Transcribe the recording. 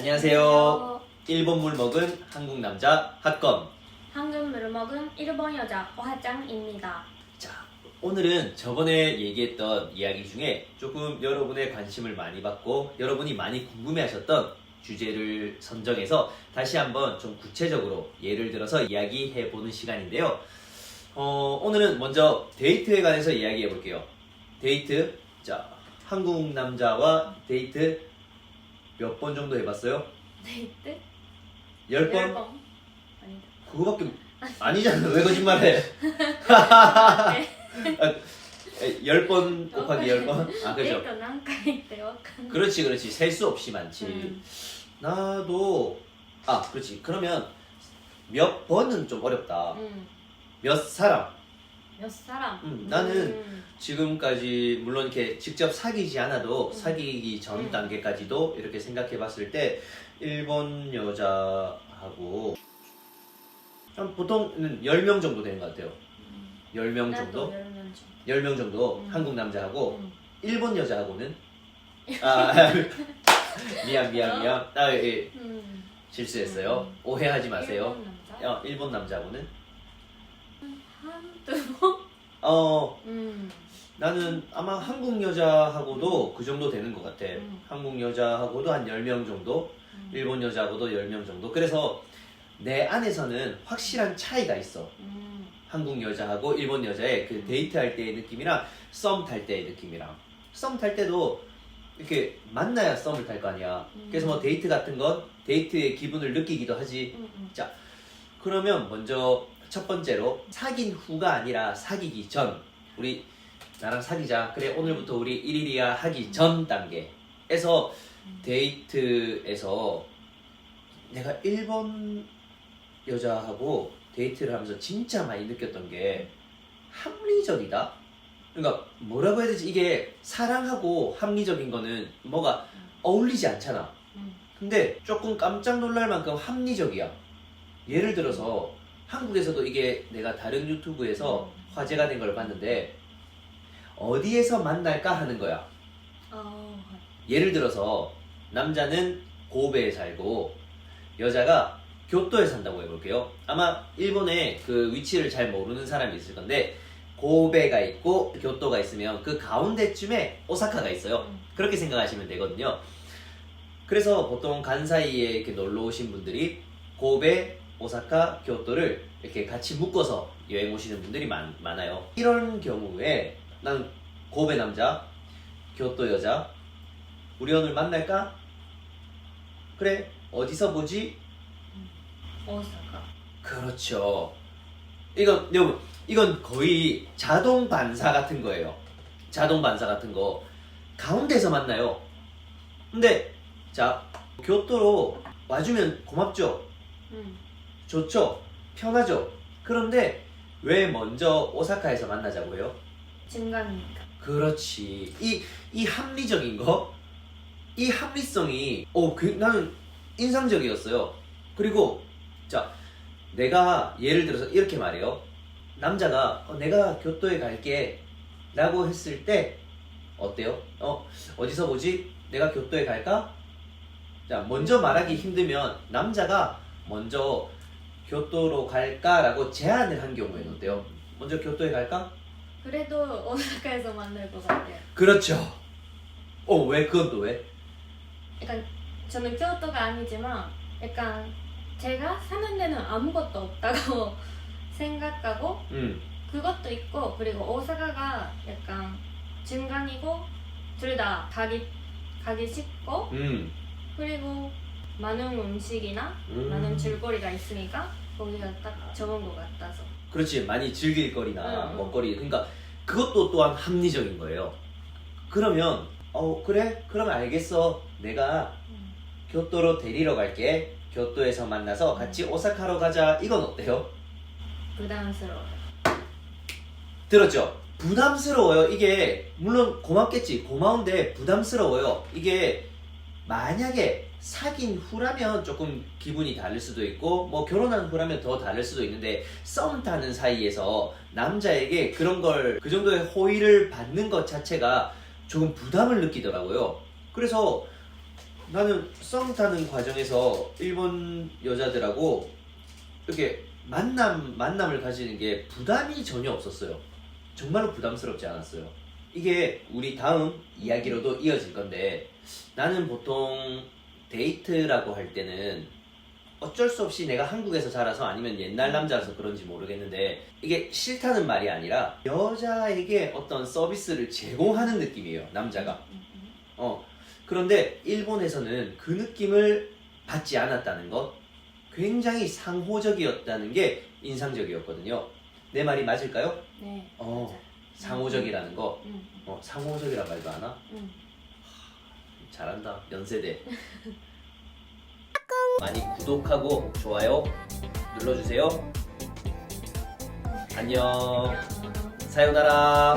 안녕하세요. 일본 물 먹은 한국 남자 핫건. 한국물을 먹은 일본 여자 오하짱입니다. 자, 오늘은 저번에 얘기했던 이야기 중에 조금 여러분의 관심을 많이 받고 여러분이 많이 궁금해하셨던 주제를 선정해서 다시 한번 좀 구체적으로 예를 들어서 이야기해 보는 시간인데요. 어, 오늘은 먼저 데이트에 관해서 이야기해 볼게요. 데이트. 자, 한국 남자와 데이트 몇 번 정도 해봤어요? 데이트? 10번? 열 번? 아니다. 그거밖에 아니잖아. 왜 거짓말해? 네. 10번 곱하기 10번? 아, 그죠? デート何回ってわかんない。 그렇지, 그렇지. 셀 수 없이 많지. 음. 나도, 아, 그렇지. 그러면 몇 번은 좀 어렵다. 음. 몇 사람? 몇 사람? 음, 나는 음. 지금까지 물론 이렇게 직접 사귀지 않아도 음. 사귀기 전 음. 단계까지도 이렇게 생각해 봤을 때 일본 여자하고 한 보통은 10명 정도 되는 것 같아요. 10명 나도 정도? 열명 정도. 10명 정도 음. 한국 남자하고 음. 일본 여자하고는 아 미안 미안 미안 아 예, 음. 실수했어요 음. 오해하지 마세요 일본 남자? 어, 일본 남자하고는 한두 번? 어 음. 나는 아마 한국 여자하고도 그 정도 되는 것 같아 음. 한국 여자하고도 한 10명 정도 음. 일본 여자하고도 10명 정도 그래서 내 안에서는 확실한 차이가 있어 음. 한국 여자하고 일본 여자의 그 데이트할 때의 느낌이랑 썸 탈 때의 느낌이랑 썸 탈 때도 이렇게 만나야 썸을 탈 거 아니야. 음. 그래서 뭐 데이트 같은 건 데이트의 기분을 느끼기도 하지. 음. 음. 그러면 먼저 첫 번째로 사귄 후가 아니라 사귀기 전 우리 나랑 사귀자. 그래 오늘부터 우리 일일이야 하기 전 단계에서 데이트에서 내가 일본 여자하고 데이트를 하면서 진짜 많이 느꼈던 게 합리적이다. 그러니까 뭐라고 해야 되지? 이게 사랑하고 합리적인 거는 뭐가 어울리지 않잖아. 음. 근데 조금 깜짝 놀랄 만큼 합리적이야. 예를 들어서 한국에서도 이게 내가 다른 유튜브에서 화제가 된 걸 봤는데 어디에서 만날까 하는 거야. 어. 예를 들어서 남자는 고베에 살고 여자가 교토에 산다고 해볼게요. 아마 일본에 그 위치를 잘 모르는 사람이 있을 건데 고베가 있고 교토가 있으면 그 가운데쯤에 오사카가 있어요. 음. 그렇게 생각하시면 되거든요. 그래서 보통 간 사이에 이렇게 놀러 오신 분들이 고베, 오사카, 교토를 이렇게 같이 묶어서 여행 오시는 분들이 많, 많아요. 이런 경우에 난 고베 남자, 교토 여자, 우리 오늘 만날까? 그래, 어디서 보지? 오사카. 그렇죠. 이건 여러분, 이건 거의 자동 반사 같은 거예요. 자동 반사 같은 거 가운데서 만나요. 근데 자 교토로 와주면 고맙죠. 음. 좋죠. 편하죠. 그런데 왜 먼저 오사카에서 만나자고 해요? 중간이니까. 그렇지. 이, 이 합리적인 거, 이 합리성이, 어, 그, 나는 인상적이었어요. 그리고, 자, 내가 예를 들어서 이렇게 말해요. 남자가, 어, 내가 교토에 갈게. 라고 했을 때, 어때요? 어, 어디서 보지? 내가 교토에 갈까? 자, 먼저 말하기 힘들면, 남자가 먼저 교토로 갈까라고 제안을 한 경우에는 어때요? 먼저 교토에 갈까? 그래도 오사카에서 만날 것 같아요. 그렇죠. 어, 왜? 그건 또 왜? 약간 저는 교토가 아니지만 약간 제가 사는 데는 아무것도 없다고 생각하고 음, 그것도 있고 그리고 오사카가 약간 중간이고 둘 다 가기 가기 쉽고 음, 그리고 많은 음식이나 음. 많은 줄거리가 있으니까 거기가 딱 좋은 것 같아서 그렇지. 많이 즐길 거리나 음, 음. 먹거리. 그러니까 그것도 또한 합리적인 거예요. 그러면, 어, 그래? 그러면 알겠어. 내가 음. 교토로 데리러 갈게. 교토에서 만나서 같이 오사카로 가자. 이건 어때요? 부담스러워요. 들었죠? 부담스러워요. 이게 물론 고맙겠지. 고마운데 부담스러워요. 이게 만약에 사귄 후라면 조금 기분이 다를 수도 있고 뭐 결혼한 후라면 더 다를 수도 있는데 썸 타는 사이에서 남자에게 그런 걸 그 정도의 호의를 받는 것 자체가 조금 부담을 느끼더라고요. 그래서 나는 썸 타는 과정에서 일본 여자들하고 이렇게 만남 만남을 가지는 게 부담이 전혀 없었어요. 정말로 부담스럽지 않았어요. 이게 우리 다음 이야기로도 이어질 건데 나는 보통 데이트라고 할 때는 어쩔 수 없이 내가 한국에서 자라서 아니면 옛날 남자라서 그런지 모르겠는데 이게 싫다는 말이 아니라 여자에게 어떤 서비스를 제공하는 느낌이에요 남자가 음, 음. 어 그런데 일본에서는 그 느낌을 받지 않았다는 것 굉장히 상호적이었다는 게 인상적이었거든요 내 말이 맞을까요? 네. 어. 상호적이라는 거 음, 어, 상호적이란 말도 아나? 음. 잘한다 연세대 많이 구독하고 좋아요 눌러주세요 안녕 음. 사요나라